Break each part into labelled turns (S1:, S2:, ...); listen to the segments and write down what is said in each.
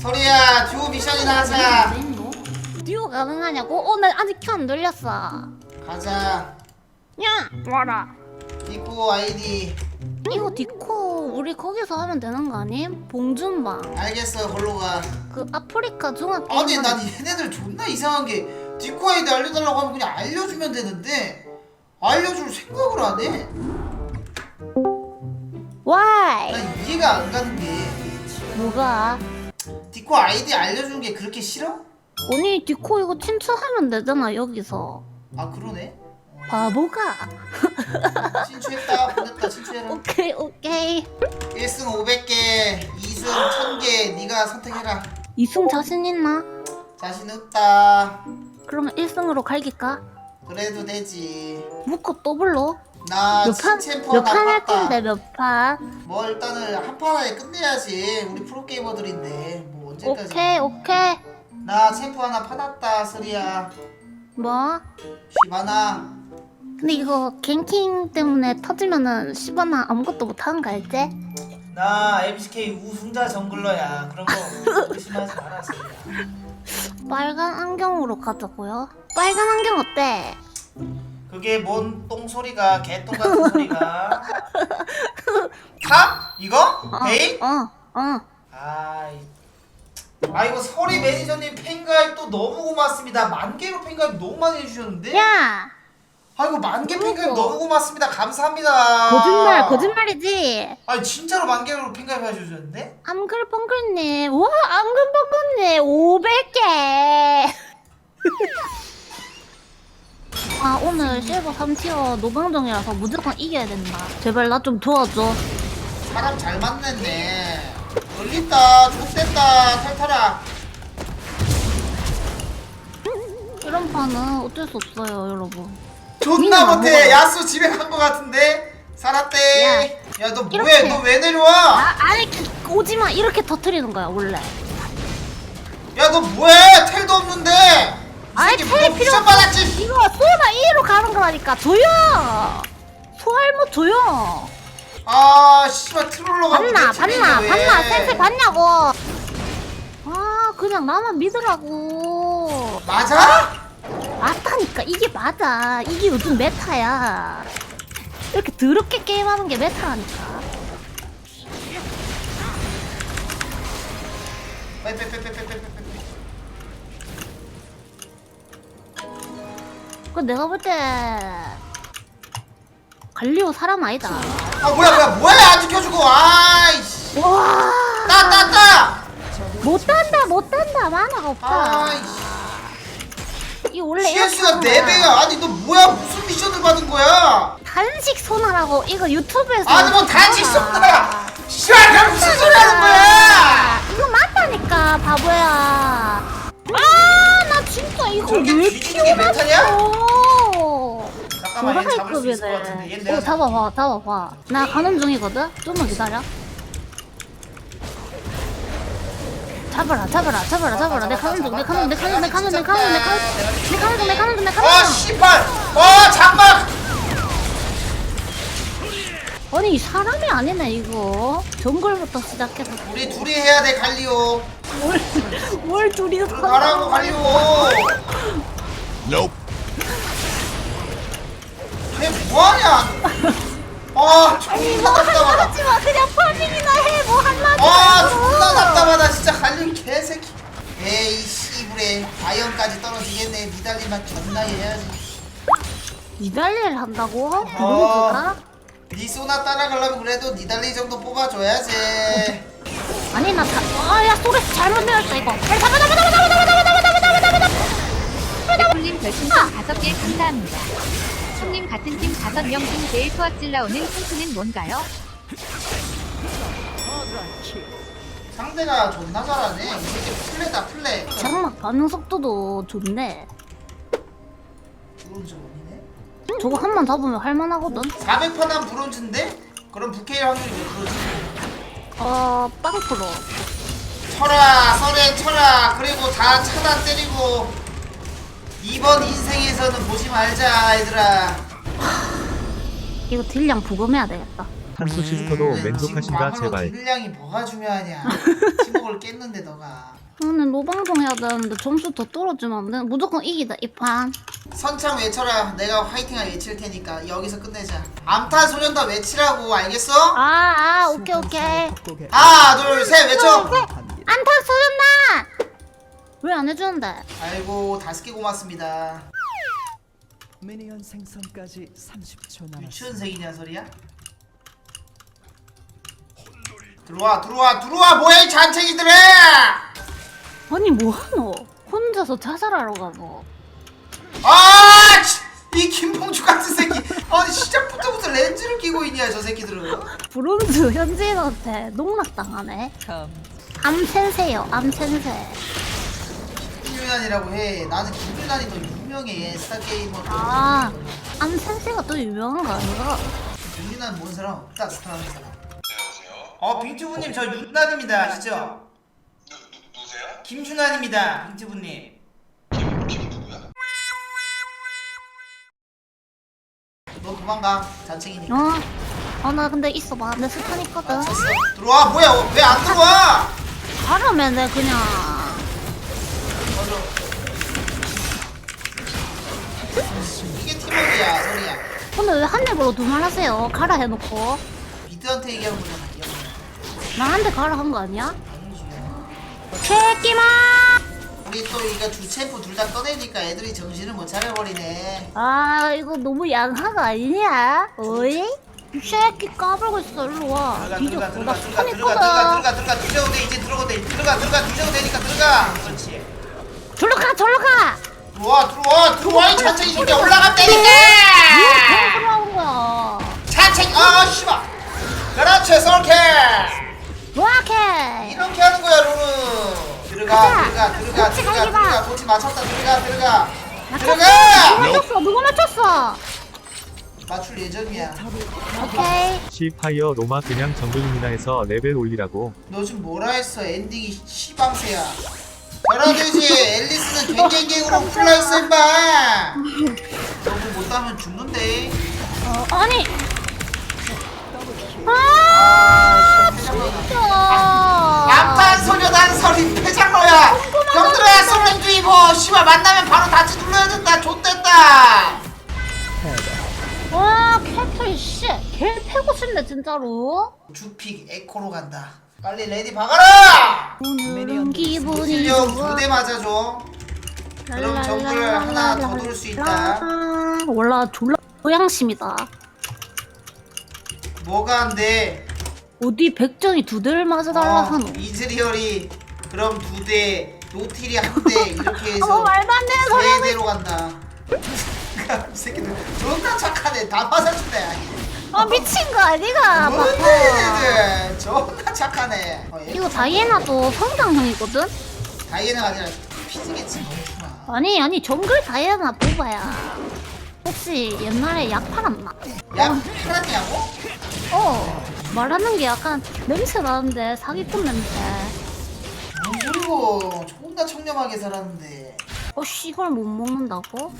S1: 소리야 듀오 미션이나 하자
S2: 듀오 가능하냐고? 어, 나 아직 켜 안 돌렸어.
S1: 가자
S2: 야, 와라.
S1: 디코 아이디
S2: 이거 디코 우리 거기서 하면 되는 거 아님? 봉준방
S1: 알겠어 걸로 가
S2: 그 아프리카 종합
S1: 아니 난 얘네들 존나 이상한 게 디코 아이디 알려달라고 하면 그냥 알려주면 되는데 알려줄 생각을 안해
S2: 와이
S1: 난 이해가 안 가는 게
S2: 뭐가?
S1: 디코 아이디 알려주는 게 그렇게 싫어?
S2: 언니 디코 이거 친추하면 되잖아 여기서
S1: 아 그러네
S2: 바보가
S1: 친추했다 보냈다 친추해라
S2: 오케이 오케이
S1: 1승 500개 2승 1000개 네가 선택해라
S2: 이승 자신 있나?
S1: 자신 없다
S2: 그러면 1승으로 갈길까?
S1: 그래도 되지
S2: 묶어 더블로? 나몇 판?
S1: 친챔프
S2: 몇판 할
S1: 나빴다
S2: 텐데 몇 판?
S1: 뭐 일단은 한판 안에 끝내야지 우리 프로게이머들인데 뭐 언제까지
S2: 오케이 오케이
S1: 나 챔프 하나 파놨다 쓰리야
S2: 뭐?
S1: 시바나
S2: 근데 이거 갱킹 때문에 터지면은 시바나 아무것도 못하는 거 알지?
S1: 나 MCK 우승자 정글러야 그런 거 의심하지 마라 쓰리야
S2: 빨간 안경으로 가자고요 빨간 안경 어때?
S1: 그게 뭔 똥소리가 개똥 같은 소리가 사? 이거?
S2: 어 어.
S1: 아이 아 이거 서리 매니저님 팬가입 또 너무 고맙습니다. 만 개로 팬가입 너무 많이 해주셨는데?
S2: 야!
S1: 아 이거 만개 팬가입? 너무 고맙습니다. 감사합니다.
S2: 거짓말 거짓말이지?
S1: 아니 진짜로 만 개로 팬가입 해주셨는데?
S2: 암글벙글님 와 암글벙글님 500개! 아 오늘 실버 3티어 노방정이라서 무조건 이겨야 된다. 제발 나 좀 도와줘.
S1: 사람 잘 만났네 걸린다. 족됐다. 탈탈아.
S2: 이런 판은 어쩔 수 없어요 여러분.
S1: 존나
S2: 민아,
S1: 못해. 야수 집에 간 거 같은데. 살았대. 야 너 뭐해
S2: 이렇게.
S1: 너 왜 내려와?
S2: 아 아니 기- 오지마. 이렇게 터트리는 거야 원래.
S1: 야 너 뭐해? 텔도 없는데. 이
S2: 아이
S1: 새끼 텔뭐
S2: 필요
S1: 받았지?
S2: 이거 소나 E로 가는 거라니까. 조용! 소할모 조용
S1: 아 씨발 트롤러가
S2: 봤나 봤나
S1: 왜.
S2: 봤나? 셀프 봤냐고. 아 그냥 나만 믿으라고.
S1: 맞아?
S2: 맞다니까. 이게 맞아. 이게 요즘 메타야. 이렇게 더럽게 게임하는 게 메타라니까.
S1: 빼빼빼빼빼빼빼
S2: 그 내가 볼 때 갈리오 사람 아니다
S1: 아 뭐야 뭐야 뭐야 안 지켜주고 아이씨.
S2: 와.
S1: 따따 따.
S2: 못한다 못한다. 만화가 없다.
S1: 아이씨.
S2: 이 원래 이렇게
S1: CS가
S2: 하는
S1: 4배야
S2: 거야.
S1: 아니 너 뭐야? 무슨 미션을 받은 거야?
S2: 단식 소나라고 이거 유튜브에서
S1: 아니 뭐 단식. 쏜다 씨발 그럼 무슨 소리 하는 거야?
S2: 이거 맞다니까 바보야. 아 나 진짜 이거
S1: 저게
S2: 왜
S1: 뒤지는 게 메타냐?
S2: 키워놨어
S1: 잠깐만 얘 잡을 수 있을 것 같은데 얘
S2: 도라이급이네
S1: 내가
S2: 어 잡아봐 잡아봐. 나 가는 중이거든? 좀만 기다려. 잡아라 잡아라 잡아라 잡아라. 내 가는 중 내 가는 내 가는 내 가는 내 가는 내 가는 내 가는 중 내 가는 중 내 가는
S1: 아
S2: 중.
S1: 씨발! 아 장막
S2: 아니 이 사람이 아니네 이거. 정글부터 시작해서.
S1: 우리 둘이 해야 돼 갈리오.
S2: 뭘, 뭘 둘이서
S1: 가라고 갈리오.
S3: Nope.
S1: 걔 뭐하냐 아 존나
S2: 뭐
S1: 답답하다
S2: 하지 마 그냥 파밍이나 해뭐 할라고
S1: 아 존나 답답하다 진짜 갈리오 개새끼 에이 씨부레 아이언까지 떨어지겠네 니달리만 존나게 해야지
S2: 이달리를 한다고?
S1: 어. 니소나 따라가려면 그래도 니달리 정도 뽑아줘야지
S2: 아니 나 다.. 아야 소리 잘못 내었어 이거 빨리 잡아 잡아 잡아 잡아 잡아 잡아 잡아 잡아 잡아 잡아 잡아
S4: 애플님 별풍선 다섯 개 감사합니다. 손님 같은 팀 다섯 명중 제일 토악질 나오는 힌트는 뭔가요?
S1: 상대가 존나 잘하네. 이 새끼 플레다 플레.
S2: 장막 반응 속도도 좋네.
S1: 브론즈 원이네?
S2: 저거 한 번 잡으면 할만하거든.
S1: 400판 한 브론즈인데? 그럼 부케일 확률이 몇 프로지?
S2: 어 빵 프로
S1: 쳐라 서렌 쳐라. 그리고 다 차단 때리고 이번 인생에서는 보지 말자 얘들아.
S2: 이거 딜량 부검해야 되겠다.
S3: 탄소 시스터도 만족하신가? 제발.
S1: 딜량이 뭐가 중요하냐. 팀워크를 깼는데 너가.
S2: 오늘 노방송 해야 되는데 점수 더 떨어지면 안 돼? 무조건 이기다 이 판.
S1: 선창 외쳐라. 내가 화이팅을 외칠 테니까 여기서 끝내자. 암탄 소년단 외치라고 알겠어?
S2: 아 아 오케이 오케이.
S1: 하나 둘 셋 외쳐.
S2: 안타 소연나 왜 안 해주는데?
S1: 아이고 다섯 개 고맙습니다.
S5: 미니언 생성까지 30초 남았습니다.
S1: 유치원생이냐 소리야? 들어와 들어와 들어와! 뭐해 이 잔챙이들아!
S2: 아니 뭐하노? 혼자서 자살하러 가고
S1: 아! 치, 이 김봉주 같은 새끼! 아니 시작부터부터 렌즈를 끼고 있냐 저 새끼들은?
S2: 브론즈 현지인한테 농락당하네. 암센세요 암센세
S1: 김윤환이라고 해. 나는 김윤환이 더 유명해 스타게이머.
S2: 아 암 센세가 또 유명한 거 아니야?
S1: 김윤환 모르는 사람 없다 스타하는 사람. 어 빙튜브님 저 윤환입니다. 아시죠?
S6: 누, 누, 누구세요?
S1: 김준환입니다 빙튜브님.
S6: 김, 김 누구야?
S1: 너 도망가. 잔챙이니까.
S2: 어? 어나 근데 있어봐. 내 스탄 있거든.
S1: 맞췄어 들어와. 뭐야? 왜 안 들어와?
S2: 가라면 내 그냥
S1: 이게 팀워크야 소리야.
S2: 근데 왜한 입으로 두말 하세요? 가라 해놓고.
S1: 미드한테 얘기하는 거잖아
S2: 나한 대 가라 한 거 아니야? 새끼마!
S1: 우리 또 이거 두 챔프 둘 다 꺼내니까 애들이 정신을 못 차려버리네.
S2: 아 이거 너무 거 아니냐? 어이? 이 새끼 까불고 있어 일로 와.
S1: 들어가
S2: 뒤졌어
S1: 들어가
S2: 나
S1: 들어가
S2: 스탄
S1: 들어가 들어가 들어가 들어가 들어가도 돼 이제 들어가 들어가 뒤져도 되니까 들어가. 그렇지
S2: 절로 가 절로 가!
S1: 들어와 들어와 들어와 이 새끼야
S2: 왜
S1: 올라갔다니까
S2: 들어온 거야?
S1: 찬챙이 아 씨발 그렇지 솔캐
S2: 노랗게!
S1: 이렇게 하는 거야 룰은 들어가. 들어가 들어가 들어가. 들어가 도치 맞췄다 들어가 들어가! 들어가
S2: 누가 맞췄어? 누가 맞췄어?
S1: 맞출 예정이야
S2: 오케이
S3: 시파이어 로마 그냥 정글입니다 해서 레벨 올리라고
S1: 너 지금 뭐라 했어 엔딩이 시방새야 저라듯이 앨리스는 갱갱갱으로 플라이스 임마. 너무 못하면 죽는데.
S2: 어 아니.
S1: 아아 진짜. 양탄 소녀단 서린 패장로야. 형들아 솔랭주의 뭐. 씨발 만나면 바로 다치 눌러야 된다. 좆됐다.
S2: 와 캐틀 씨개 패고 싶네 진짜로.
S1: 주픽 에코로 간다 빨리 레디 박아라!
S2: 오늘은 기분이
S1: 실력
S2: 좋아.
S1: 두대 맞아줘. 그럼 정글 하나 더 누를 수 있다.
S2: 몰라 졸라 고양심이다
S1: 뭐가 안 돼
S2: 어디 백정이 두 대를 맞아달라 하노
S1: 어, 이즈리얼이 그럼 두 대 노틸이 한 대 이렇게 해서
S2: 말도 안 되는 소리
S1: 세 대로 간다 이 새끼들 존나 착하네 다 맞아주네
S2: 아 미친 거 아니가
S1: 뭔데
S2: 바빠
S1: 얘들 존나 착하네 어, 얘
S2: 이거 다이애나도 성장형이거든?
S1: 다이애나가 아니라 피지겠지
S2: 아니 아니 정글 다이애나 뽑아야 혹시 옛날에 약 팔았나?
S1: 야 팔았냐고?
S2: 어 말하는 게 약간 냄새 나는데 사기꾼 냄새
S1: 뭔 소리고 존나 청렴하게 살았는데
S2: 어 씨발 못 먹는다고?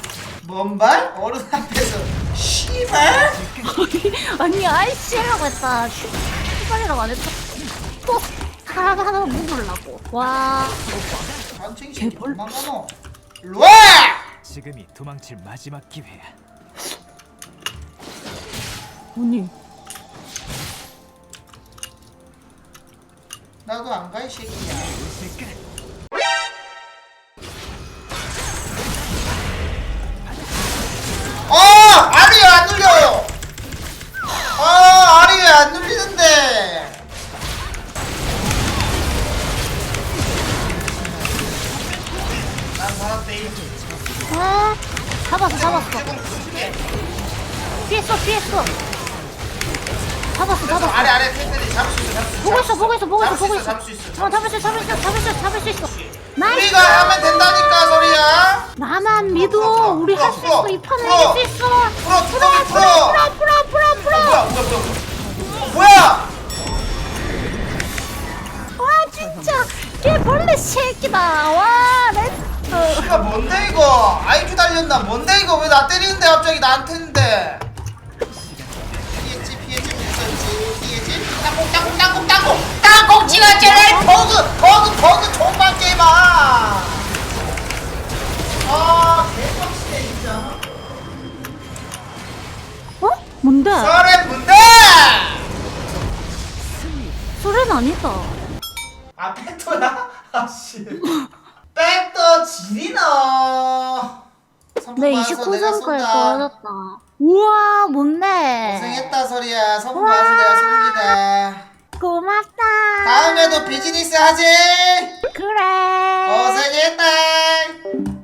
S1: 뭔발? 어른 앞에서 씨발?
S2: 아니 아이씨라고 했다 씨발이라고 안 했다 또 하나 하나 먹으려고 와 오빠
S1: 새끼
S2: 뭘-
S1: 도망가노 일로와!
S5: 지금이 도망칠 마지막 기회야.
S2: 언니
S1: 나도 안 가 이 새끼야 어! 아
S2: 잡았어 잡았어. 피했어 피했어. 잡았어
S1: 그래서
S2: 잡았어.
S1: 아래 아래 탱들이 잡을 수 있어 잡을 수 있어.
S2: 보고 있어 보고 있어 보고 있어 보고 있어.
S1: 잡을 수 있어.
S2: 어 잡을 수 있어 잡을 수 있어 잡을 수 있어 잡을 수 있어. 나이스!
S1: 우리가 하면 된다니까 소리야.
S2: 나만 믿어. 우리 할 수 있어. 이 판을. 이길 수 있어.
S1: 풀어
S2: 풀어 풀어
S1: 풀어
S2: 풀어. 풀어 풀어 풀어
S1: 뭐야 뭐야 뭐야. 뭐야?
S2: 와 진짜. 개벌레 새끼다. 와 렛츠
S1: 이거 뭔데 이거? 아이큐 달렸나? 뭔데 이거? 왜 나 때리는데 갑자기 나한테 했는데? 피했지 피했지 피했지 땅콩 땅콩 찍었잖아 버그 버그 버그 총만 게임아. 아 개빡치네 진짜.
S2: 어? 뭔데?
S1: 서렌 문대
S2: 소리는 아니다.
S1: 아 백도야? 아씨. 백 선풍
S2: 내
S1: 받아서 내가
S2: 29점까지
S1: 쏜다
S2: 떨어졌다. 우와, 뭔데?
S1: 고생했다 소리야 선풍
S2: 와.
S1: 받아서 내가 쏩니다
S2: 고맙다.
S1: 다음에도 비즈니스 하지
S2: 그래.
S1: 고생했다